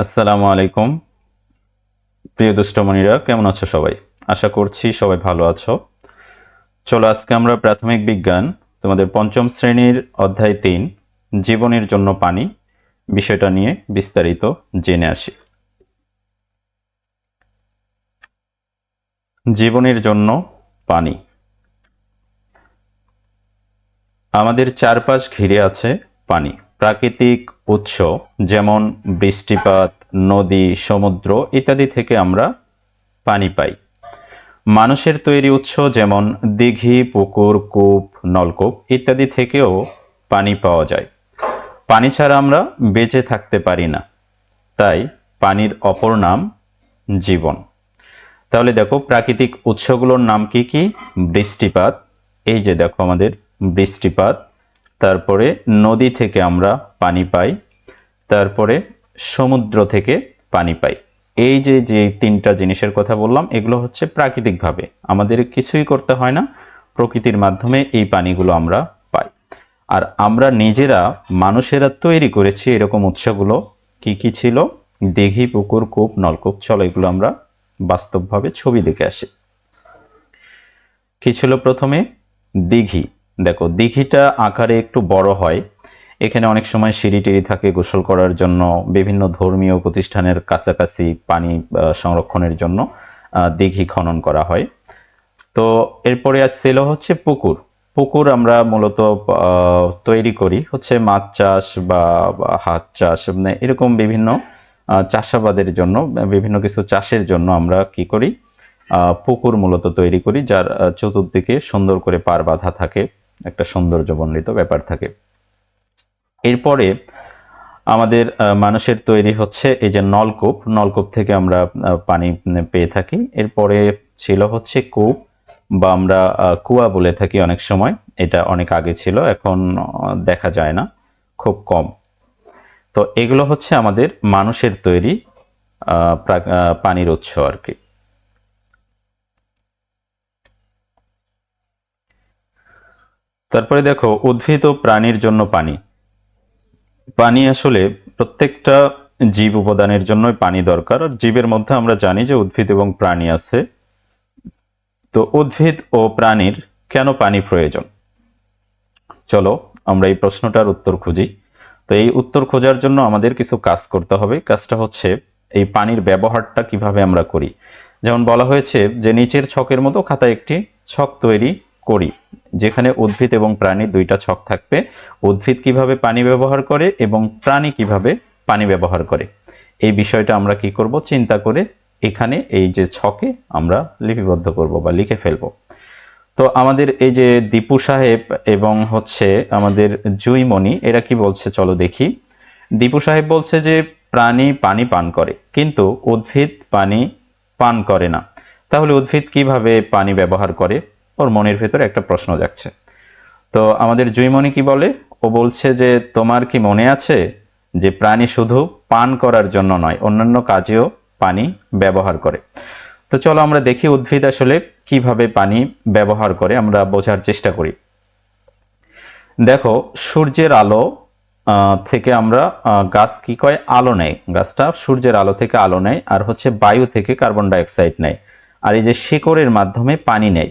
আসসালামু আলাইকুম। প্রিয় দুষ্টমণিরা, কেমন আছো সবাই? আশা করছি সবাই ভালো আছো। চলো আজকে আমরা প্রাথমিক বিজ্ঞান, তোমাদের পঞ্চম শ্রেণির অধ্যায় তিন, জীবনের জন্য পানি, বিষয়টা নিয়ে বিস্তারিত জেনে আসি। জীবনের জন্য পানি। আমাদের চারপাশ ঘিরে আছে পানি। প্রাকৃতিক উৎস, যেমন বৃষ্টিপাত, নদী, সমুদ্র ইত্যাদি থেকে আমরা পানি পাই। মানুষের তৈরি উৎস যেমন দিঘি, পুকুর, কূপ, নলকূপ ইত্যাদি থেকেও পানি পাওয়া যায়। পানি ছাড়া আমরা বেঁচে থাকতে পারি না। তাই পানির অপর নাম জীবন। তাহলে দেখো প্রাকৃতিক উৎসগুলোর নাম কি কি? বৃষ্টিপাত। এই যে দেখো আমাদের বৃষ্টিপাত তারপরে নদী থেকে আমরা পানি পাই, তারপরে সমুদ্র থেকে পানি পাই। এই যে যে তিনটা জিনিসের কথা বললাম, এগুলো হচ্ছে প্রাকৃতিকভাবে। আমাদের কিছুই করতে হয় না, প্রকৃতির মাধ্যমে এই পানিগুলো আমরা পাই। আর আমরা নিজেরা, মানুষেরা তৈরি করেছি এরকম উৎসগুলো, কি কি ছিল? দিঘি পুকুর, কূপ, নলকূপ, চলো, এগুলো আমরা বাস্তবভাবে ছবি দেখে আসি। কি ছিল প্রথমে? দিঘি দেখো, দিঘিটা আকারে একটু বড় হয়। এখানে অনেক সময় সিঁড়ি টিড়ি থাকে গোসল করার জন্য, বিভিন্ন ধর্মীয় প্রতিষ্ঠানের কাছাকাছি পানি সংরক্ষণের জন্য দিঘি খনন করা হয়। তো এরপরে আসছিল হচ্ছে পুকুর। পুকুর আমরা মূলত তৈরি করি হচ্ছে মাছ চাষ বা হাঁস চাষ মানে এরকম বিভিন্ন চাষাবাদের জন্য, বিভিন্ন কিছু চাষের জন্য আমরা কি করি পুকুর মূলত তৈরি করি, যার চতুর্দিকে সুন্দর করে পার বাঁধা থাকে। একটা সৌন্দর্যমণ্ডিত ব্যাপার থাকে। এরপরে আমাদের মানুষের তৈরি হচ্ছে এই যে নলকূপ। নলকূপ থেকে আমরা পানি পেয়ে থাকি। এরপরে ছিল হচ্ছে কূপ বা আমরা কুয়া বলে থাকি অনেক সময়। এটা অনেক আগে ছিল, এখন দেখা যায় না, খুব কম। তো এগুলো হচ্ছে আমাদের মানুষের তৈরি পানির উৎস আর কি। তারপরে দেখো, উদ্ভিদ ও প্রাণীর জন্য পানি। পানি আসলে প্রত্যেকটা জীব উপাদানের জন্যই পানি দরকার। আর জীবের মধ্যে আমরা জানি যে উদ্ভিদ এবং প্রাণী আছে। তো উদ্ভিদ ও প্রাণীর কেন পানি প্রয়োজন? চলো, আমরা এই প্রশ্নটার উত্তর খুঁজি। তো এই উত্তর খোঁজার জন্য আমাদের কিছু কাজ করতে হবে। কাজটা হচ্ছে, এই পানির ব্যবহারটা কীভাবে আমরা করি? যেমন বলা হয়েছে যে, নিচের ছকের মতো খাতায় একটি ছক তৈরি করি। যেখানে উদ্ভিদ এবং প্রাণী দুইটা ছক থাকবে। উদ্ভিদ কীভাবে পানি ব্যবহার করে এবং প্রাণী কীভাবে পানি ব্যবহার করে। এই বিষয়টা আমরা কি করব? চিন্তা করে এখানে এই যে ছকে আমরা লিপিবদ্ধ করব বা লিখে ফেলব। তো আমাদের এই যে দীপু সাহেব এবং হচ্ছে আমাদের জুইমণি, এরা কি বলছে চলো দেখি। দীপু সাহেব বলছে যে প্রাণী পানি পান করে, কিন্তু উদ্ভিদ পানি পান করে না। তাহলে উদ্ভিদ কীভাবে পানি ব্যবহার করে? ওর মনের ভেতরে একটা প্রশ্ন যাচ্ছে তো আমাদের জুইমণি কি বলে? ও বলছে যে, তোমার কি মনে আছে যে প্রাণী শুধু পান করার জন্য নয়, অন্যান্য কাজেও পানি ব্যবহার করে? তো চলো আমরা দেখি উদ্ভিদ আসলে কীভাবে পানি ব্যবহার করে, আমরা বোঝার চেষ্টা করি। দেখো, সূর্যের আলো থেকে আমরা গাছ কি কয়? আলো নেয়। গাছটা সূর্যের আলো থেকে আলো নেয় আর হচ্ছে বায়ু থেকে কার্বন ডাইঅক্সাইড নেয়। আর এই যে শিকড়ের মাধ্যমে পানি নেয়।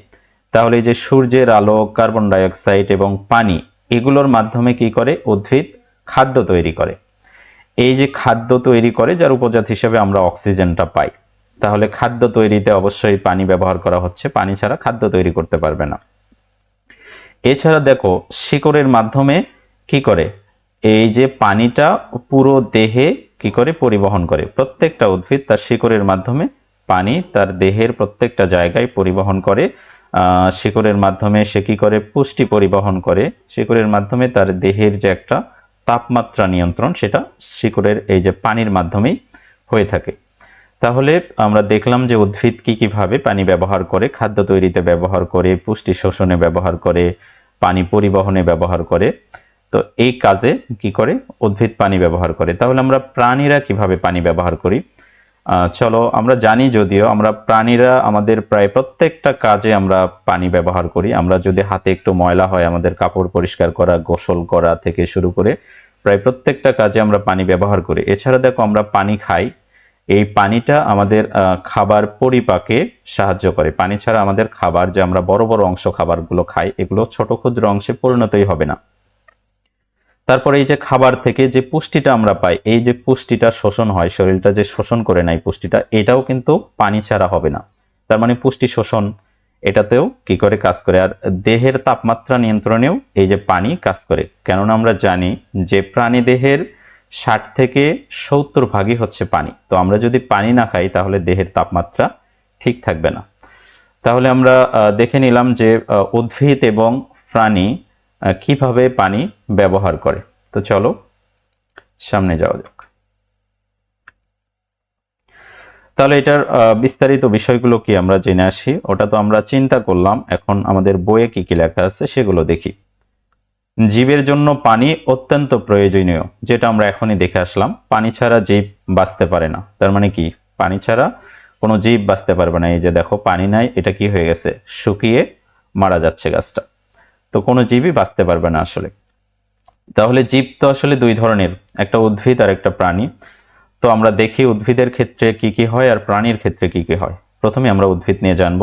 তাহলে এই যে সূর্যের আলো, কার্বন ডাইঅক্সাইড এবং পানি, এগুলোর মাধ্যমে কি করে? উদ্ভিদ খাদ্য তৈরি করে। এই যে খাদ্য তৈরি করে, যার উপজাত হিসেবে আমরা অক্সিজেনটা পাই, তাহলে খাদ্য তৈরিতে অবশ্যই পানি ব্যবহার করা হচ্ছে। পানি ছাড়া খাদ্য তৈরি করতে পারবে না। এছাড়া দেখো, শিকড়ের মাধ্যমে কি করে? এই যে পানিটা পুরো দেহে কি করে? পরিবহন করে। প্রত্যেকটা উদ্ভিদ তার শিকড়ের মাধ্যমে পানি তার দেহের প্রত্যেকটা জায়গায় পরিবহন করে। শিকড়ের মাধ্যমে সে কী করে? পুষ্টি পরিবহন করে। শিকড়ের মাধ্যমে তার দেহের যে একটা তাপমাত্রা নিয়ন্ত্রণ, সেটা শিকড়ের এই যে পানির মাধ্যমেই হয়ে থাকে। তাহলে আমরা দেখলাম যে উদ্ভিদ কি কীভাবে পানি ব্যবহার করে, খাদ্য তৈরিতে ব্যবহার করে, পুষ্টি শোষণে ব্যবহার করে, পানি পরিবহনে ব্যবহার করে। তো এই কাজে কি করে? উদ্ভিদ পানি ব্যবহার করে। তাহলে আমরা প্রাণীরা কীভাবে পানি ব্যবহার করি? চলো, আমরা জানি যদিও, আমরা প্রাণীরা আমাদের প্রায় প্রত্যেকটা কাজে আমরা পানি ব্যবহার করি। আমরা যদি হাতে একটু ময়লা হয়, আমাদের কাপড় পরিষ্কার করা, গোসল করা থেকে শুরু করে প্রায় প্রত্যেকটা কাজে আমরা পানি ব্যবহার করি। এছাড়া দেখো, আমরা পানি খাই। এই পানিটা আমাদের খাবার পরিপাকে সাহায্য করে। পানি ছাড়া আমাদের খাবার যে আমরা বড় বড় অংশ খাবারগুলো খাই, এগুলো ছোট ক্ষুদ্র অংশে পরিণতই হবে না। তারপরে এই যে খাবার থেকে যে পুষ্টিটা আমরা পাই, এই যে পুষ্টিটা শোষণ হয়, শরীরটা যে শোষণ করে নেয় পুষ্টিটা, এটাও কিন্তু পানি ছাড়া হবে না। তার মানে পুষ্টি শোষণ, এটাতেও কি করে কাজ করে? আর দেহের তাপমাত্রা নিয়ন্ত্রণেও এই যে পানি কাজ করে। কেননা আমরা জানি যে প্রাণী দেহের ষাট থেকে সত্তর ভাগই হচ্ছে পানি। তো আমরা যদি পানি না খাই, তাহলে দেহের তাপমাত্রা ঠিক থাকবে না। তাহলে আমরা দেখে নিলাম যে উদ্ভিদ এবং প্রাণী কীভাবে পানি ব্যবহার করে? তো চলো, সামনে যাওয়া যাক। তাহলে এটার বিস্তারিত বিষয়গুলো কি আমরা জেনে আসি? ওটা তো আমরা চিন্তা করলাম, এখন আমাদের বইয়ে কি কি লেখা আছে সেগুলো দেখি। জীবের জন্য পানি অত্যন্ত প্রয়োজনীয়, যেটা আমরা এখনই দেখে আসলাম। পানি ছাড়া জীব বাঁচতে পারে না। তার মানে কি? পানি ছাড়া কোনো জীব বাঁচতে পারবে না। এই যে দেখো, পানি নাই, এটা কি হয়ে গেছে? শুকিয়ে মারা যাচ্ছে গাছটা। তো কোনো জীবই বাঁচতে পারবে না আসলে। তাহলে জীব তো আসলে দুই ধরনের, একটা উদ্ভিদ আর একটা প্রাণী। তো আমরা দেখি উদ্ভিদের ক্ষেত্রে কি কি হয় আর প্রাণীর ক্ষেত্রে কি কি হয়। প্রথমে আমরা উদ্ভিদ নিয়ে জানব।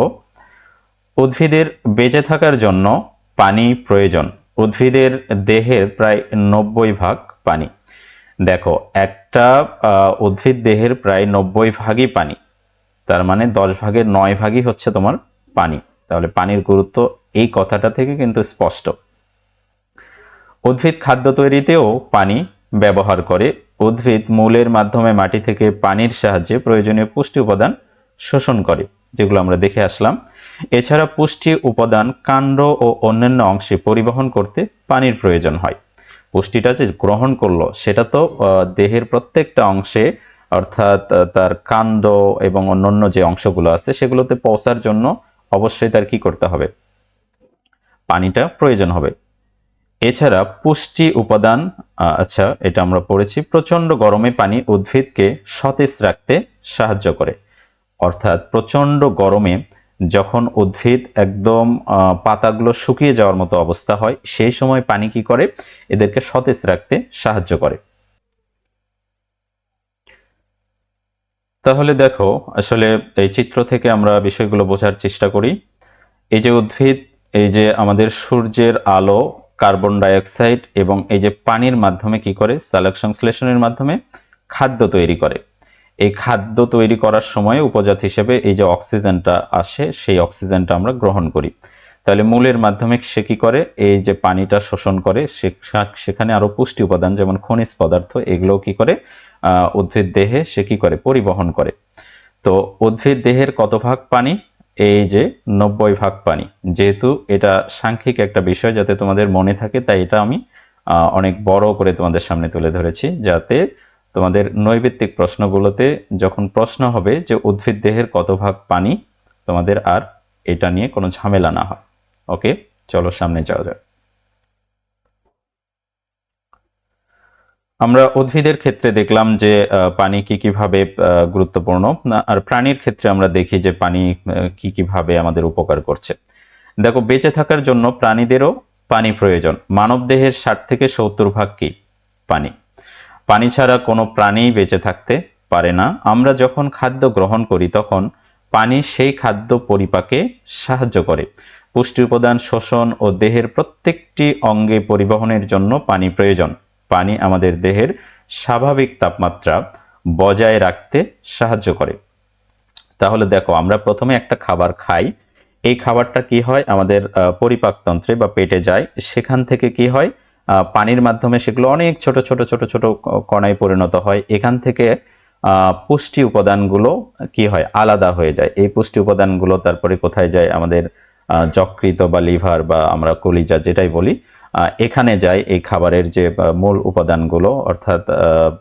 উদ্ভিদের বেঁচে থাকার জন্য পানি প্রয়োজন। উদ্ভিদের দেহের প্রায় নব্বই ভাগ পানি। দেখো, একটা উদ্ভিদ দেহের প্রায় নব্বই ভাগই পানি। তার মানে দশ ভাগের নয় ভাগই হচ্ছে তোমার পানি। তাহলে পানির গুরুত্ব এই কথাটা থেকে কিন্তু স্পষ্ট। উদ্ভিদ খাদ্য তৈরিতেও পানি ব্যবহার করে। উদ্ভিদ মূলের মাধ্যমে মাটি থেকে পানির সাহায্যে প্রয়োজনীয় পুষ্টি উপাদান শোষণ করে, যেগুলো আমরা দেখে আসলাম। এছাড়া পুষ্টি উপাদান কাণ্ড ও অন্যান্য অংশে পরিবহন করতে পানির প্রয়োজন হয়। পুষ্টিটা যে গ্রহণ করল, সেটা তো দেহের প্রত্যেকটা অংশে, অর্থাৎ তার কাণ্ড এবং অন্যান্য যে অংশগুলো আছে, সেগুলোতে পৌঁছার জন্য অবশ্যই তার কি করতে হবে? পানিটা প্রয়োজন হবে। এছাড়া পুষ্টি উপাদান আচ্ছা এটা আমরা পড়েছি প্রচণ্ড গরমে পানি উদ্ভিদকে সতেজ রাখতে সাহায্য করে। অর্থাৎ প্রচণ্ড গরমে যখন উদ্ভিদ একদম পাতাগুলো শুকিয়ে যাওয়ার মতো অবস্থা হয়, সেই সময় পানি কি করে? এদেরকে সতেজ রাখতে সাহায্য করে। তাহলে দেখো, আসলে এই চিত্র থেকে আমরা বিষয়গুলো বোঝার চেষ্টা করি। এই যে উদ্ভিদ, এই যে আমাদের সূর্যের আলো, কার্বন ডাইঅক্সাইড এবং এই যে পানির মাধ্যমে কি করে? সালোক সংশ্লেষণের মাধ্যমে খাদ্য তৈরি করে। এই খাদ্য তৈরি করার সময় উপজাত হিসেবে এই যে অক্সিজেনটা আসে, সেই অক্সিজেনটা আমরা গ্রহণ করি। তাহলে মূলের মাধ্যমে সে কি করে? এই যে পানিটা শোষণ করে সেখানে আরও পুষ্টি উপাদান, যেমন খনিজ পদার্থ এগুলো কি করে? উদ্ভিদ দেহে সে কি করে? পরিবহন করে। তো উদ্ভিদ দেহের কত ভাগ পানি? এই যে নব্বই ভাগ পানি। যেহেতু এটা সাংখ্যিক একটা বিষয় যাতে তোমাদের মনে থাকে, তাই এটা আমি অনেক বড় করে তোমাদের সামনে তুলে ধরেছি, যাতে তোমাদের নৈবিত্তিক প্রশ্নগুলোতে যখন প্রশ্ন হবে যে উদ্ভিদ দেহের কত ভাগ পানি, তোমাদের আর এটা নিয়ে কোনো ঝামেলা না হয়। ওকে? চলো সামনে যাওয়া যাক। আমরা উদ্ভিদের ক্ষেত্রে দেখলাম যে পানি কি কীভাবে গুরুত্বপূর্ণ আর প্রাণীর ক্ষেত্রে আমরা দেখি যে, পানি কি কীভাবে আমাদের উপকার করছে। দেখো, বেঁচে থাকার জন্য প্রাণীদেরও পানি প্রয়োজন। মানব দেহের ষাট থেকে সত্তর ভাগ কি? পানি। পানি ছাড়া কোনো প্রাণী বেঁচে থাকতে পারে না। আমরা যখন খাদ্য গ্রহণ করি, তখন পানি সেই খাদ্য পরিপাকে সাহায্য করে। পুষ্টি উপাদান, শোষণ ও দেহের প্রত্যেকটি অঙ্গে পরিবহনের জন্য পানি প্রয়োজন। পানি আমাদের দেহের স্বাভাবিক তাপমাত্রা বজায় রাখতে সাহায্য করে। তাহলে দেখো, আমরা প্রথমে একটা খাবার খাই। এই খাবারটা কি হয়? আমাদের পরিপাকতন্ত্রে বা পেটে যায়। সেখান থেকে কি হয়? পানির মাধ্যমে সেগুলো অনেক ছোট ছোট ছোট ছোট কণায় পরিণত হয়। এখান থেকে পুষ্টি উপাদানগুলো কি হয়? আলাদা হয়ে যায়। এই পুষ্টি উপাদানগুলো তারপরে কোথায় যায়? আমাদের যকৃত বা লিভার বা আমরা কলিজা যেটাই বলি এখানে যায় এই খাবারের যে মূল উপাদানগুলো, অর্থাৎ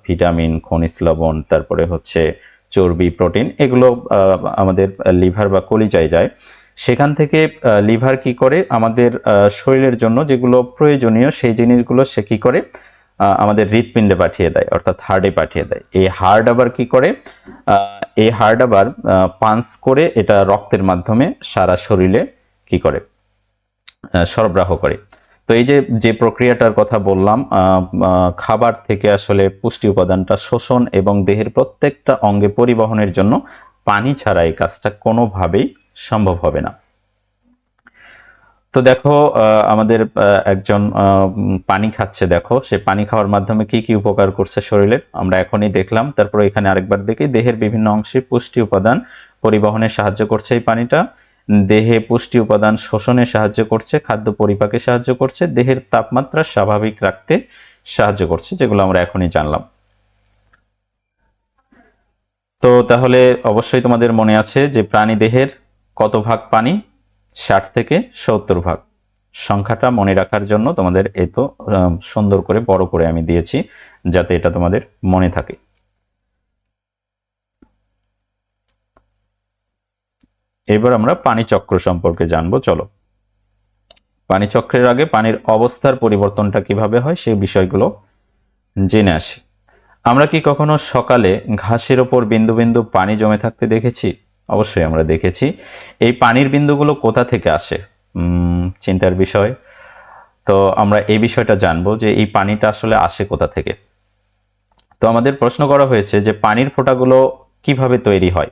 ভিটামিন, খনিজ লবণ, তারপরে হচ্ছে চর্বি, প্রোটিন, এগুলো আমাদের লিভার বা কলিজায় যায়। সেখান থেকে লিভার কি করে? আমাদের শরীরের জন্য যেগুলো প্রয়োজনীয়, সেই জিনিসগুলো সে কি করে? আমাদের হৃৎপিণ্ডে পাঠিয়ে দেয়, অর্থাৎ হার্টে পাঠিয়ে দেয়। এই হার্ট আবার কি করে? এই হার্ট আবার পাঞ্চ করে এটা রক্তের মাধ্যমে সারা শরীরে কি করে? সরবরাহ করে। তো এই যে যে প্রক্রিয়াটার কথা বললাম খাবার থেকে আসলে পুষ্টি উপাদানটা শোষণ এবং দেহের প্রত্যেকটা অঙ্গে পরিবহনের জন্য পানি ছাড়া এই কাজটা কোনোভাবেই সম্ভব হবে না। তো দেখো আমাদের একজন পানি খাচ্ছে, দেখো, সে পানি খাওয়ার মাধ্যমে কি কি উপকার করছে শরীরে আমরা এখনই দেখলাম। তারপরে এখানে আরেকবার দেখি, দেহের বিভিন্ন অংশে পুষ্টি উপাদান পরিবহনে সাহায্য করছে এই পানিটা। দেহে পুষ্টি উপাদান শোষণে সাহায্য করছে খাদ্য পরিপাকে সাহায্য করছে দেহের তাপমাত্রা স্বাভাবিক রাখতে সাহায্য করছে যেগুলো আমরা এখনই জানলাম। তো তাহলে অবশ্যই তোমাদের মনে আছে যে প্রাণী দেহের কত ভাগ পানি? ষাট থেকে সত্তর ভাগ। সংখ্যাটা মনে রাখার জন্য তোমাদের এ তো আহ, সুন্দর করে বড় করে আমি দিয়েছি যাতে এটা তোমাদের মনে থাকে। এবার আমরা পানি চক্র সম্পর্কে জানব, চলো। পানি চক্রের আগে পানির অবস্থার পরিবর্তনটা কীভাবে হয় সেই বিষয়গুলো জেনে আসি। আমরা কি কখনো সকালে ঘাসের ওপর বিন্দু বিন্দু পানি জমে থাকতে দেখেছি? অবশ্যই আমরা দেখেছি। এই পানির বিন্দুগুলো কোথা থেকে আসে? চিন্তার বিষয়। তো আমরা এই বিষয়টা জানব যে এই পানিটা আসলে আসে কোথা থেকে। তো আমাদের প্রশ্ন করা হয়েছে যে পানির ফোঁটাগুলো কীভাবে তৈরি হয়?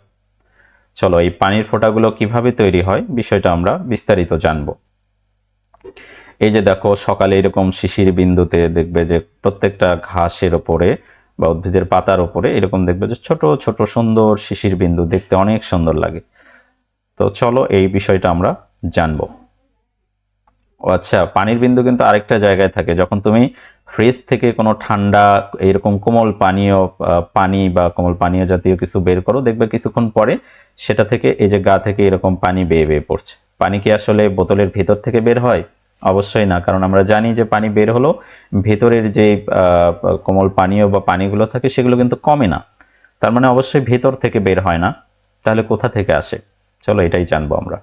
চলো এই পানির ফোঁটাগুলো কীভাবে তৈরি হয় বিষয়টা আমরা বিস্তারিত জানব। এই যে দেখো, সকালে এরকম শিশির বিন্দুতে দেখবে যে প্রত্যেকটা ঘাসের ওপরে বা উদ্ভিদের পাতার ওপরে এরকম দেখবে যে ছোট ছোট, সুন্দর শিশির বিন্দু দেখতে অনেক সুন্দর লাগে। তো চলো এই বিষয়টা আমরা জানব। আচ্ছা পানির বিন্দু কিন্তু আরেকটা জায়গায় থাকে। যখন তুমি ফ্রিজ থেকে কোনো ঠান্ডা এরকম কোমল পানীয় পানি বা কোমল পানীয় জাতীয় কিছু বের করো, দেখবে কিছুক্ষণ পরে সেটা থেকে, এই যে গা থেকে এরকম পানি বেয়ে বেয়ে পড়ছে। পানি কি আসলে বোতলের ভেতর থেকে বের হয়? অবশ্যই না, কারণ আমরা জানি যে পানি বের হলো, ভেতরের যে কোমল পানীয় বা পানিগুলো থাকে সেগুলো কিন্তু কমে না। তার মানে অবশ্যই ভেতর থেকে বের হয় না। তাহলে কোথা থেকে আসে? চলো এটাই জানব আমরা।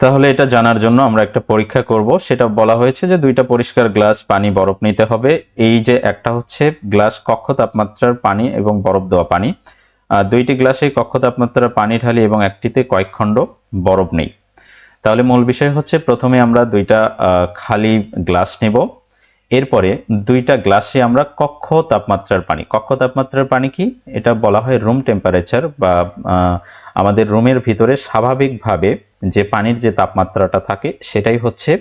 তাহলে এটা জানার জন্য আমরা একটা পরীক্ষা করব। সেটা বলা হয়েছে যে দুইটা পরিষ্কার গ্লাস পানি বরফ নিতে হবে। এই যে একটা হচ্ছে গ্লাস কক্ষ তাপমাত্রার পানি এবং বরফ দেওয়া পানি। দুইটি গ্লাসে কক্ষ তাপমাত্রার পানি ঢালি এবং একটিতে কয়েক খণ্ড বরফ নেই। তাহলে মূল বিষয় হচ্ছে প্রথমে আমরা দুইটা খালি গ্লাস নেব। এরপরে দুইটা গ্লাসে আমরা কক্ষ তাপমাত্রার পানি। কক্ষ তাপমাত্রার পানি কি? এটা বলা হয় রুম টেম্পারেচার বা আমাদের রুমের ভিতরে স্বাভাবিকভাবে যে পানির যে তাপমাত্রাটা থাকে সেটাই হচ্ছে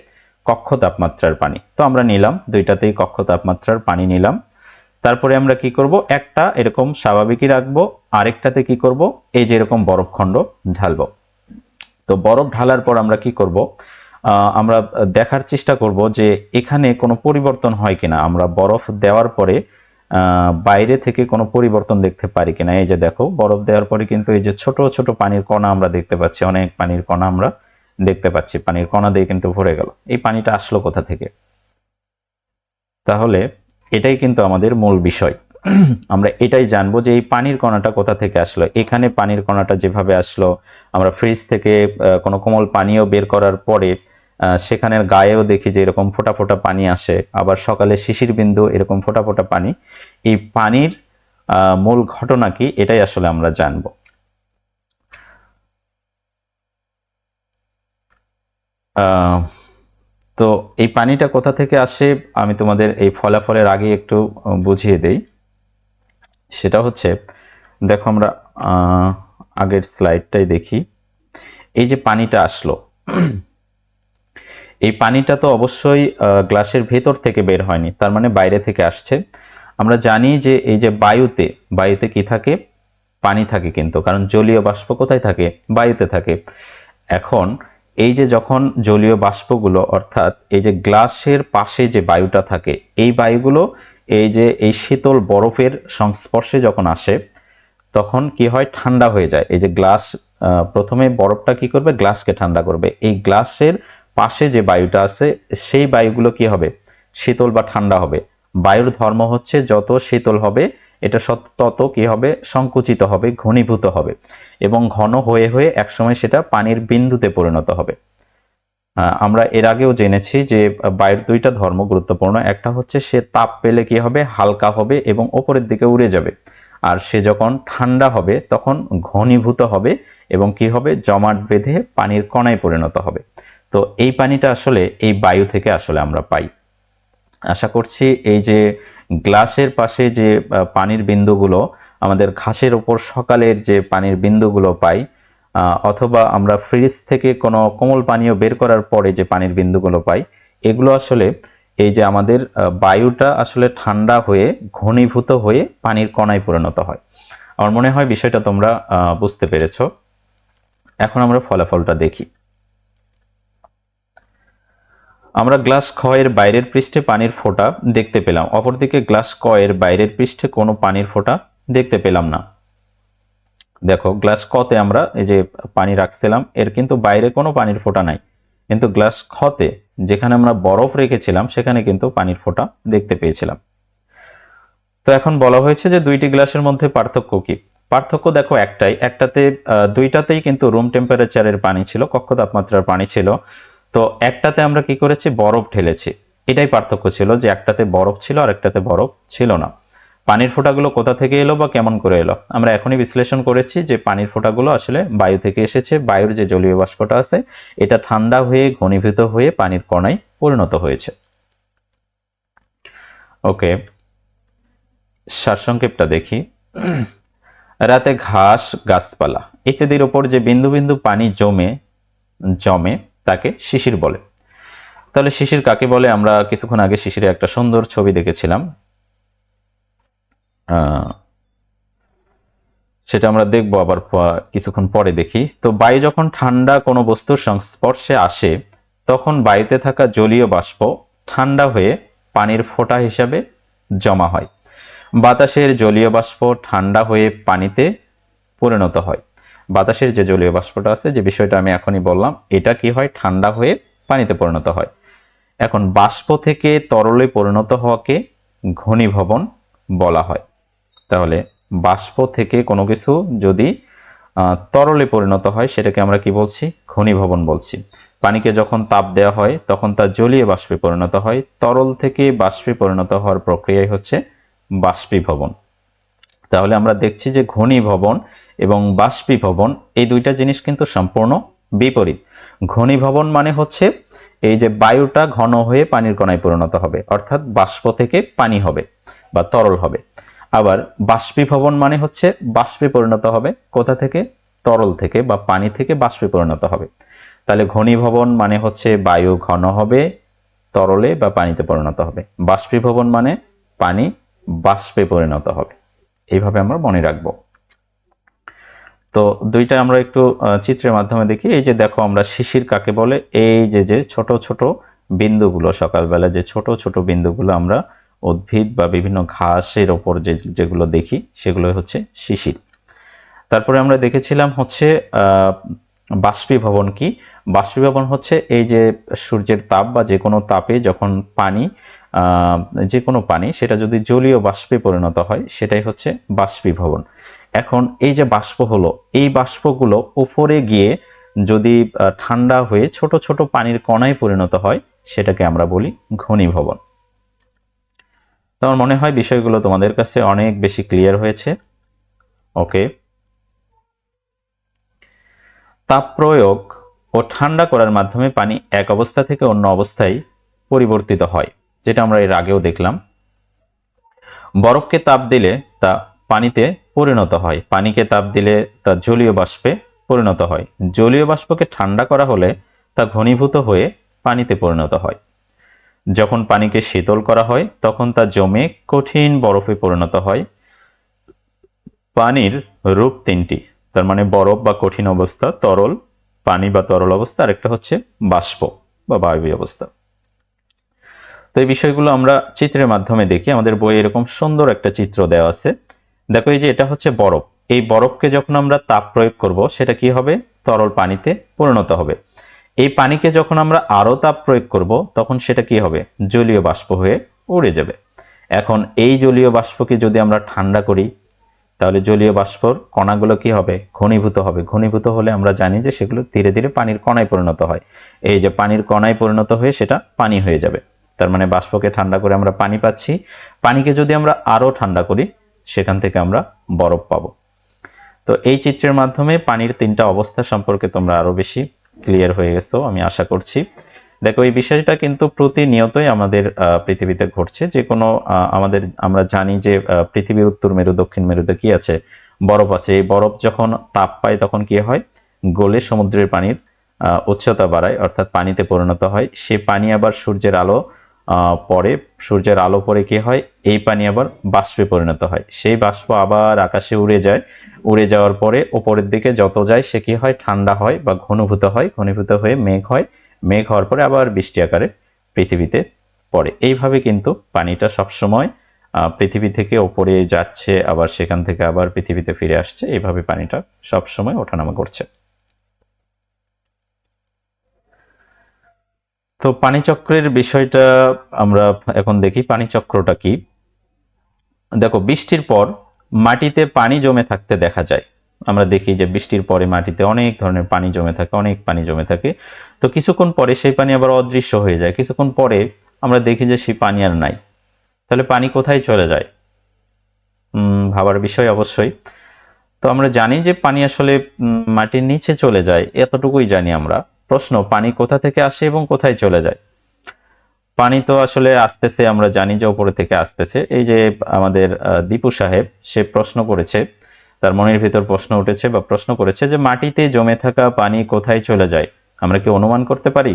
কক্ষ তাপমাত্রার পানি। তো আমরা নিলাম, দুইটাতেই কক্ষ তাপমাত্রার পানি নিলাম। তারপরে আমরা কি করব? একটা এরকম স্বাভাবিকই রাখব, আরেকটাতে কি করব? এই যে এরকম বরফখণ্ড ঢালবো। তো বরফ ঢালার পর আমরা কি করব? আমরা দেখার চেষ্টা করব যে এখানে কোনো পরিবর্তন হয় কিনা। আমরা বরফ দেওয়ার পরে বাইরে থেকে কোনো পরিবর্তন দেখতে পারি কিনা? এই যে দেখো, বরফ দেওয়ার পরে কিন্তু এই যে ছোট ছোট পানির কণা আমরা দেখতে পাচ্ছি, অনেক পানির কণা আমরা দেখতে পাচ্ছি। পানির কণা দিয়ে কিন্তু ভরে গেল। এই পানিটা আসলো কোথা থেকে? তাহলে এটাই কিন্তু আমাদের মূল বিষয়। আমরা এটাই জানব যে এই পানির কণাটা কোথা থেকে আসলো। এখানে পানির কণাটা যেভাবে আসলো, আমরা ফ্রিজ থেকে কোনো কোমল পানীয় বের করার পরে সেখানের গায়েও দেখি যে এরকম ফোঁটা ফোঁটা পানি আসে। আবার সকালে শিশির বিন্দু এরকম ফোঁটা ফোঁটা পানি এই পানির মূল ঘটনা কি? এটাই আসলে আমরা জানব। তো এই পানিটা কোথা থেকে আসে? আমি তোমাদের এই ফলাফলের আগে একটু বুঝিয়ে দেই। সেটা হচ্ছে, দেখো আমরা আগের স্লাইডটাই দেখি। এই যে পানিটা আসলো, এই পানিটা তো অবশ্যই গ্লাসের ভেতর থেকে বের হয়নি, তার মানে বাইরে থেকে আসছে। আমরা জানি যে এই যে বায়ুতে বায়ুতে কি থাকে? পানি থাকে কিন্তু, কারণ জলীয় বাষ্প কোথায় থাকে? বায়ুতে থাকে। এখন এই যে যখন জলীয় বাষ্পগুলো, অর্থাৎ এই যে গ্লাসের পাশে যে বায়ুটা থাকে, এই বায়ুগুলো এই যে এই শীতল বরফের সংস্পর্শে যখন আসে, তখন কি হয়? ঠান্ডা হয়ে যায়। এই যে গ্লাস প্রথমে বরফটা কি করবে? গ্লাসকে ঠান্ডা করবে। এই গ্লাসের পাশে যে বায়ুটা আছে, সেই বায়ুগুলো কি হবে? শীতল বা ঠান্ডা হবে। বায়ুর ধর্ম হচ্ছে যত শীতল হবে, এটা সত- তত কি হবে? সংকুচিত হবে, ঘনীভূত হবে। এবং ঘন হয়ে হয়ে একসময় সেটা পানির বিন্দুতে পরিণত হবে। আমরা এর আগেও জেনেছি যে বায়ুর দুইটা ধর্ম গুরুত্বপূর্ণ। একটা হচ্ছে সে তাপ পেলে কি হবে? হালকা হবে এবং ওপরের দিকে উড়ে যাবে। আর সে যখন ঠান্ডা হবে, তখন ঘনীভূত হবে এবং কি হবে? জমাট বেঁধে পানির কণায় পরিণত হবে। তো এই পানিটা আসলে এই বায়ু থেকে আসলে আমরা পাই। আশা করছি এই যে গ্লাসের পাশে যে পানির বিন্দুগুলো, আমাদের ঘাসের ওপর সকালের যে পানির বিন্দুগুলো পাই অথবা আমরা ফ্রিজ থেকে কোনো কোমল পানীয় বের করার পরে যে পানির বিন্দুগুলো পাই, এগুলো আসলে এই যে আমাদের বায়ুটা আসলে ঠান্ডা হয়ে, ঘনীভূত হয়ে পানির কণায় পরিণত হয়। আমার মনে হয় বিষয়টা তোমরা বুঝতে পেরেছ। এখন আমরা ফলাফলটা দেখি। আমরা গ্লাস এর বাইরের পৃষ্ঠে পানির ফোঁটা দেখতে পেলাম। অপরদিকে গ্লাস ক এর বাইরের পৃষ্ঠে কোনো পানির ফোঁটা দেখতে পেলাম না। দেখো গ্লাস কতে আমরা এই যে পানি রাখছিলাম, এর কিন্তু বাইরে কোনো পানির ফোঁটা নাই। কিন্তু গ্লাস খতে যেখানে আমরা বরফ রেখেছিলাম, সেখানে কিন্তু পানির ফোঁটা দেখতে পেয়েছিলাম। তো এখন বলা হয়েছে যে দুইটি গ্লাসের মধ্যে পার্থক্য কি? পার্থক্য দেখো একটাই। একটাতে দুইটাতেই কিন্তু রুম টেম্পারেচারের পানি ছিল, কক্ষ তাপমাত্রার পানি ছিল। তো একটাতে আমরা কি করেছি? বরফ ঢেলেছি। এটাই পার্থক্য ছিল যে একটাতে বরফ ছিল আর একটাতে বরফ ছিল না। পানির ফোঁটাগুলো কোথা থেকে এলো বা কেমন করে এলো? আমরা এখনই বিশ্লেষণ করেছি যে পানির ফোঁটাগুলো আসলে বায়ু থেকে এসেছে। বায়ুর যে জলীয় বাষ্পটা আছে, এটা ঠান্ডা হয়ে, ঘনীভূত হয়ে পানির কণায় পরিণত হয়েছে। ওকে, সারসংক্ষেপটা দেখি। রাতে ঘাস, গাছপালা ইত্যাদির ওপর যে বিন্দু বিন্দু পানি জমে জমে তাকে শিশির বলে। তাহলে শিশির কাকে বলে? আমরা কিছুক্ষণ আগে শিশিরের একটা সুন্দর ছবি দেখেছিলাম। সেটা আমরা দেখব আবার কিছুক্ষণ পরে দেখি। তো বায়ু যখন ঠান্ডা কোনো বস্তুর সংস্পর্শে আসে, তখন বায়ুতে থাকা জলীয় বাষ্প ঠান্ডা হয়ে পানির ফোঁটা হিসাবে জমা হয়। বাতাসের জলীয় বাষ্প ঠান্ডা হয়ে পানিতে পরিণত হয়। বাতাসের যে জলীয় বাষ্পটা আছে, যে বিষয়টা আমি এখনই বললাম, এটা কি হয়? ঠান্ডা হয়ে পানিতে পরিণত হয়। এখন বাষ্প থেকে তরলে পরিণত হওয়াকে ঘনীভবন বলা হয়। তাহলে বাষ্প থেকে কোনো কিছু যদি তরলে পরিণত হয়, সেটাকে আমরা কি বলছি? ঘনীভবন বলছি। পানিকে যখন তাপ দেওয়া হয়, তখন তা জলীয় বাষ্পে পরিণত হয়। তরল থেকে বাষ্পে পরিণত হওয়ার প্রক্রিয়াই হচ্ছে বাষ্পীভবন। তাহলে আমরা দেখছি যে ঘনীভবন এবং বাষ্পীভবন, এই দুইটা জিনিস কিন্তু সম্পূর্ণ বিপরীত। ঘনীভবন মানে হচ্ছে এই যে বায়ুটা ঘন হয়ে পানির কণায় পরিণত হবে, অর্থাৎ বাষ্প থেকে পানি হবে বা তরল হবে। আবার বাষ্পীভবন মানে হচ্ছে বাষ্পে পরিণত হবে, কোথা থেকে? তরল থেকে বা পানি থেকে বাষ্পে পরিণত হবে। তাহলে ঘনীভবন মানে হচ্ছে বায়ু ঘন হবে, তরলে বা পানিতে পরিণত হবে। বাষ্পীভবন মানে পানি বাষ্পে পরিণত হবে। এইভাবে আমরা মনে রাখব। তো দুইটা আমরা একটু চিত্রের মাধ্যমে দেখি। এই যে দেখো আমরা শিশির কাকে বলে, এই যে যে ছোট ছোট বিন্দুগুলো, সকালবেলা যে ছোট ছোট বিন্দুগুলো আমরা উদ্ভিদ বা বিভিন্ন ঘাসের ওপর যে, যেগুলো দেখি সেগুলো হচ্ছে শিশির। তারপরে আমরা দেখেছিলাম হচ্ছে বাষ্পীভবন কি? বাষ্পীভবন হচ্ছে এই যে সূর্যের তাপ বা যে কোনো তাপে যখন পানি যে কোনো পানি, সেটা যদি জলীয় বাষ্পে পরিণত হয়, সেটাই হচ্ছে বাষ্পীভবন। এখন এই যে বাষ্প হলো, এই বাষ্পগুলো উপরে গিয়ে যদি ঠান্ডা হয়ে ছোট ছোট পানির কণায় পরিণত হয়, সেটাকে আমরা বলি ঘনীভবন। তো আমার মনে হয় বিষয়গুলো তোমাদের কাছে অনেক বেশি ক্লিয়ার হয়েছে। ওকে তাপ প্রয়োগ ও ঠান্ডা করার মাধ্যমে পানি এক অবস্থা থেকে অন্য অবস্থায় পরিবর্তিত হয়, যেটা আমরা এর আগেও দেখলাম। বরফকে তাপ দিলে তা পানিতে পরিণত হয়। পানিকে তাপ দিলে তা জলীয় বাষ্পে পরিণত হয়। জলীয় বাষ্পকে ঠান্ডা করা হলে তা ঘনীভূত হয়ে পানিতে পরিণত হয়। যখন পানিকে শীতল করা হয়, তখন তা জমে কঠিন বরফে পরিণত হয়। পানির রূপ তিনটি। তার মানে বরফ বা কঠিন অবস্থা, তরল পানি বা তরল অবস্থা, আরেকটা হচ্ছে বাষ্প বা বায়বীয় অবস্থা। তো এই বিষয়গুলো আমরা চিত্রের মাধ্যমে দেখি। আমাদের বইয়ে এরকম সুন্দর একটা চিত্র দেওয়া আছে। দেখো এই যে এটা হচ্ছে বরফ। এই বরফকে যখন আমরা তাপ প্রয়োগ করব, সেটা কি হবে? তরল পানিতে পরিণত হবে। এই পানিকে যখন আমরা আরও তাপ প্রয়োগ করব, তখন সেটা কি হবে? জলীয় বাষ্প হয়ে উড়ে যাবে। এখন এই জলীয় বাষ্পকে যদি আমরা ঠান্ডা করি, তাহলে জলীয় বাষ্পর কণাগুলো কি হবে? ঘনীভূত হবে। ঘনীভূত হলে আমরা জানি যে সেগুলো ধীরে ধীরে পানির কণায় পরিণত হয়। এই যে পানির কণায় পরিণত হয়ে সেটা পানি হয়ে যাবে। তার মানে বাষ্পকে ঠান্ডা করে আমরা পানি পাচ্ছি। পানিকে যদি আমরা আরও ঠান্ডা করি সেখান থেকে আমরা বরফ পাবো। তো এই চিত্রের মাধ্যমে পানির তিনটা অবস্থা সম্পর্কে তোমরা আরও বেশি ক্লিয়ার হয়ে গেছো, আমি আশা করছি। দেখো, এই বিষয়টা কিন্তু প্রতিনিয়তই আমাদের পৃথিবীতে ঘটছে। যে কোনো আমাদের, আমরা জানি যে পৃথিবীর উত্তর মেরু, দক্ষিণ মেরুতে কি আছে? বরফ আছে। এই বরফ যখন তাপ পায় তখন কি হয়? গলে সমুদ্রের পানির উচ্চতা বাড়ায়, অর্থাৎ পানিতে পরিণত হয়। সে পানি আবার সূর্যের আলো পরে সূর্যের আলো পরে কি হয়? এই পানি আবার বাষ্পে পরিণত হয়। সেই বাষ্প আবার আকাশে উড়ে যায়। উড়ে যাওয়ার পরে ওপরের দিকে যত যায় সে কি হয়? ঠান্ডা হয় বা ঘনীভূত হয়। ঘনীভূত হয়ে মেঘ হয়। মেঘ হওয়ার পরে আবার বৃষ্টি আকারে পৃথিবীতে পড়ে। এইভাবে কিন্তু পানিটা সবসময় পৃথিবী থেকে ওপরে যাচ্ছে, আবার সেখান থেকে আবার পৃথিবীতে ফিরে আসছে। এইভাবে পানিটা সবসময় ওঠানামা করছে। তো পানিচক্রের বিষয়টা আমরা এখন দেখি। পানিচক্রটা কি? দেখো, বৃষ্টির পর মাটিতে পানি জমে থাকতে দেখা যায়। আমরা দেখি যে বৃষ্টির পরে মাটিতে অনেক ধরনের পানি জমে থাকে, অনেক পানি জমে থাকে। তো কিছুক্ষণ পরে সেই পানি আবার অদৃশ্য হয়ে যায়। কিছুক্ষণ পরে আমরা দেখি যে সেই পানি আর নাই। তাহলে পানি কোথায় চলে যায়? ভাবার বিষয় অবশ্যই। তো আমরা জানি যে পানি আসলে মাটির নিচে চলে যায়, এতটুকুই জানি আমরা। প্রশ্ন, পানি কোথা থেকে আসে এবং কোথায় চলে যায়? পানি তো আসলে আসতেছে, আমরা জানি যে উপরে থেকে আসতেছে। এই যে আমাদের দীপু সাহেব, সে প্রশ্ন করেছে, তার মনের ভিতর প্রশ্ন উঠেছে বা প্রশ্ন করেছে যে মাটিতে জমে থাকা পানি কোথায় চলে যায়? আমরা কি অনুমান করতে পারি?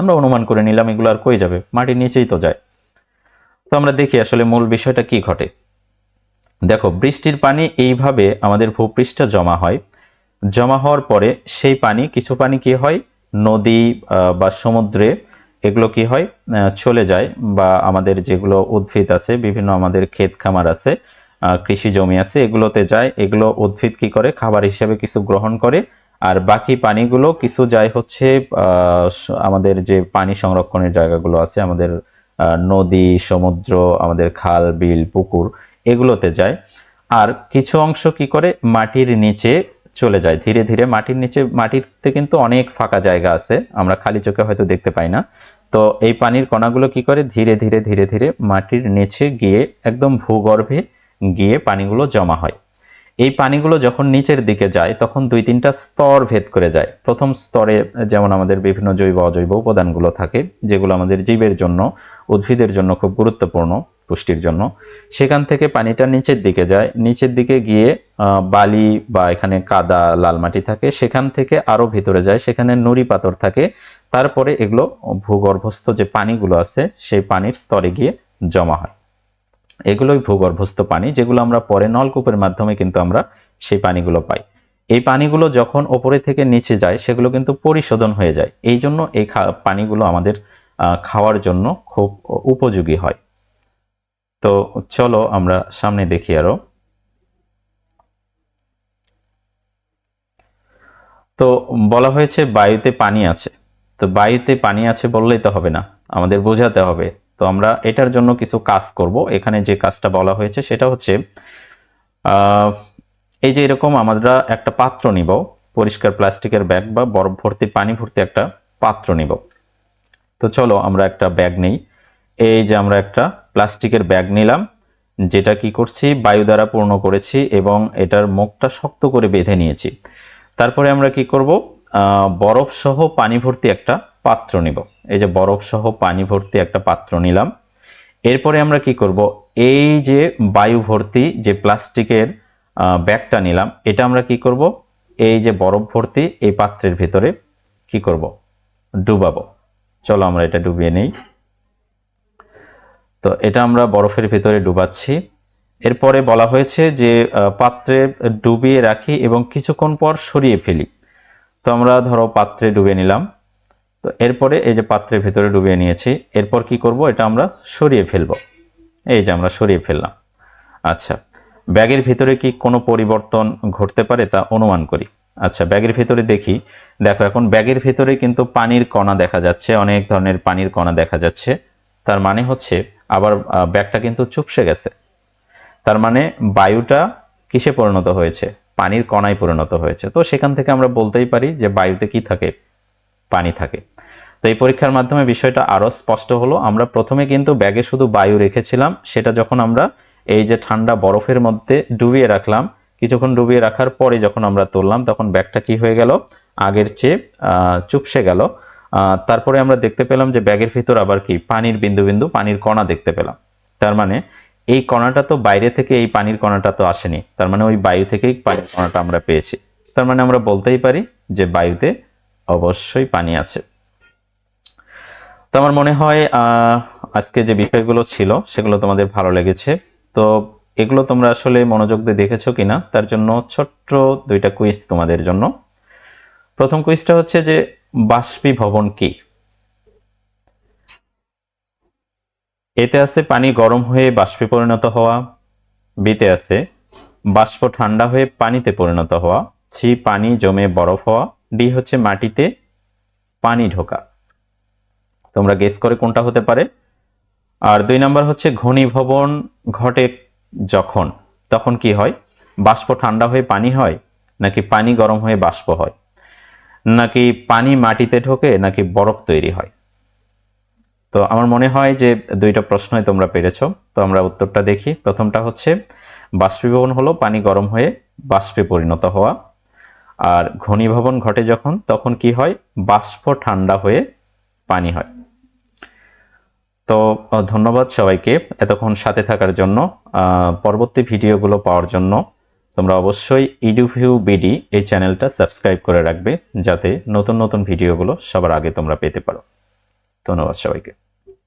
আমরা অনুমান করে নিলাম, এগুলো আর কই যাবে? মাটির নিচেই তো যায়। তো আমরা দেখি আসলে মূল বিষয়টা কি ঘটে। দেখো, বৃষ্টির পানি এইভাবে আমাদের ভূপৃষ্ঠে জমা হয়। জমা হওয়ার পরে সেই পানি, কিছু পানি কি হয়? নদী বা সমুদ্রে এগুলো কি হয়? চলে যায় বা আমাদের যেগুলো উদ্ভিদ আছে, বিভিন্ন আমাদের ক্ষেত খামার আছে কৃষি জমি আছে, এগুলোতে যায়। এগুলো উদ্ভিদ কি করে? খাবার হিসেবে কিছু গ্রহণ করে। আর বাকি পানিগুলো কিছু যায় হচ্ছে আমাদের যে পানি সংরক্ষণের জায়গাগুলো আছে, আমাদের নদী, সমুদ্র, আমাদের খাল, বিল, পুকুর, এগুলোতে যায়। আর কিছু অংশ কি করে? মাটির নিচে চলে যায়। ধীরে ধীরে মাটির নিচে, মাটিতে কিন্তু অনেক ফাঁকা জায়গা আছে। আমরা খালি চোখে হয়তো দেখতে পাই না। তো এই পানির কণাগুলো কি করে? ধীরে ধীরে ধীরে ধীরে মাটির নিচে গিয়ে একদম ভূগর্ভে গিয়ে পানিগুলো জমা হয়। এই পানিগুলো যখন নিচের দিকে যায়, তখন দুই তিনটা স্তর ভেদ করে যায়। প্রথম স্তরে যেমন আমাদের বিভিন্ন জৈব, অজৈব উপাদানগুলো থাকে, যেগুলো আমাদের জীবের জন্য, উদ্ভিদের জন্য খুব গুরুত্বপূর্ণ। পুষ্টির জন্য। সেখান থেকে পানিটা নিচের দিকে যায়। নিচের দিকে গিয়ে বালি বা এখানে কাদা, লাল মাটি থাকে। সেখান থেকে আরও ভিতরে যায়। সেখানে নুড়ি পাথর থাকে। তারপরে এগুলো ভূগর্ভস্থ যে পানিগুলো আছে, সেই পানির স্তরে গিয়ে জমা হয়। এগুলোই ভূগর্ভস্থ পানি, যেগুলো আমরা পরে নলকূপের মাধ্যমে কিন্তু আমরা সেই পানিগুলো পাই। এই পানিগুলো যখন ওপরে থেকে নিচে যায়, সেগুলো কিন্তু পরিশোধন হয়ে যায়। এই জন্য এই পানিগুলো আমাদের খাওয়ার জন্য খুব উপযোগী হয়। তো চলো আমরা সামনে দেখি আরও। তো বলা হয়েছে বায়ুতে পানি আছে। তো বায়ুতে পানি আছে বললেই তো হবে না, আমাদের বোঝাতে হবে। তো আমরা এটার জন্য কিছু কাজ করব। এখানে যে কাজটা বলা হয়েছে সেটা হচ্ছে এই যে এরকম আমরা একটা পাত্র নিব, পরিষ্কার প্লাস্টিকের ব্যাগ বা বরফ ভর্তি, পানি ভর্তি একটা পাত্র নিব। তো চলো আমরা একটা ব্যাগ নেই। এই যে আমরা একটা প্লাস্টিকের ব্যাগ নিলাম, যেটা কি করছি, বায়ু দ্বারা পূর্ণ করেছি এবং এটার মুখটা শক্ত করে বেঁধে নিয়েছি। তারপরে আমরা কি করব? বরফ সহ পানি ভর্তি একটা পাত্র নিব। এই যে বরফ সহ পানি ভর্তি একটা পাত্র নিলাম। এরপরে আমরা কি করব? এই যে বায়ু ভর্তি যে প্লাস্টিকের ব্যাগটা নিলাম, এটা আমরা কি করব? এই যে বরফ ভর্তি এই পাত্রের ভিতরে কি করব? ডুবাবো। চলো আমরা এটা ডুবিয়ে নেই। তো এটা আমরা বরফের ভিতরে ডুবাচ্ছি। এরপরে বলা হয়েছে যে পাত্রে ডুবিয়ে রাখি এবং কিছুক্ষণ পর সরিয়ে ফেলি। তো আমরা ধরো পাত্রে ডুবিয়ে নিলাম। তো এরপরে এই যে পাত্রের ভিতরে ডুবিয়ে নিয়েছি, এরপর কি করব? এটা আমরা সরিয়ে ফেলব। এই যে আমরা সরিয়ে ফেললাম। আচ্ছা ব্যাগের ভিতরে কি কোনো পরিবর্তন ঘটতে পারে তা অনুমান করি। আচ্ছা ব্যাগের ভিতরে দেখি। দেখো, এখন ব্যাগের ভিতরে কিন্তু পানির কণা দেখা যাচ্ছে, অনেক ধরনের পানির কণা দেখা যাচ্ছে। তার মানে হচ্ছে আবার ব্যাগটা কিন্তু চুপসে গেছে। তার মানে বায়ুটা কিসে পরিণত হয়েছে? পানির কণায় পরিণত হয়েছে। তো সেখান থেকে আমরা বলতেই পারি যে বায়ুতে কি থাকে? পানি থাকে। তো এই পরীক্ষার মাধ্যমে বিষয়টা আরও স্পষ্ট হলো। আমরা প্রথমে কিন্তু ব্যাগে শুধু বায়ু রেখেছিলাম। সেটা যখন আমরা এই যে ঠান্ডা বরফের মধ্যে ডুবিয়ে রাখলাম, কিছুক্ষণ ডুবিয়ে রাখার পরে যখন আমরা তুললাম, তখন ব্যাগটা কি হয়ে গেল? আগের চেয়ে চুপসে গেল। তারপরে আমরা দেখতে পেলাম যে ব্যাগের ভিতর আবার কি? পানির বিন্দু বিন্দু, পানির কণা দেখতে পেলাম। তার মানে এই কণাটা তো বাইরে থেকে এই পানির কণাটা তো আসেনি। তার মানে ওই বায়ু থেকেই পানির কণাটা আমরা পেয়েছি। তার মানে আমরা বলতেই পারি যে বায়ুতে অবশ্যই পানি আছে। তো আমার মনে হয় আজকে যে বিষয়গুলো ছিল, সেগুলো তোমাদের ভালো লেগেছে। তো এগুলো তোমরা আসলে মনোযোগ দিয়ে দেখেছ কিনা, তার জন্য ছোট্ট দুইটা কুইজ তোমাদের জন্য। প্রথম কুইজটা হচ্ছে যে বাষ্পীভবন কি? এতে আছে পানি গরম হয়ে বাষ্পে পরিণত হওয়া, বিতে আছে বাষ্প ঠান্ডা হয়ে পানিতে পরিণত হওয়া সি পানি জমে বরফ হওয়া, ডি হচ্ছে মাটিতে পানি ঢোকা। তোমরা গেস করে কোনটা হতে পারে? আর দুই নাম্বার হচ্ছে ঘনীভবন ঘটে যখন, তখন কি হয়? বাষ্প ঠান্ডা হয়ে পানি হয় নাকি পানি গরম হয়ে বাষ্প হয়? নাকি পানি মাটিতে ঢোকে, নাকি বরফ তৈরি হয়? তো আমার মনে হয় যে দুইটা প্রশ্নই তোমরা পেরেছ। তো আমরা উত্তরটা দেখি। প্রথমটা হচ্ছে, বাষ্পীভবন হলো পানি গরম হয়ে বাষ্পে পরিণত হওয়া। আর ঘনীভবন ঘটে যখন, তখন কি হয়? বাষ্প ঠান্ডা হয়ে পানি হয়। তো, ধন্যবাদ সবাইকে এতক্ষণ সাথে থাকার জন্য। পরবর্তী ভিডিওগুলো পাওয়ার জন্য। তোমরা অবশ্যই ইডিউভিউ বিডি এই চ্যানেলটা সাবস্ক্রাইব করে রাখবে, যাতে নতুন নতুন ভিডিওগুলো সবার আগে তোমরা পেতে পারো। ধন্যবাদ সবাইকে।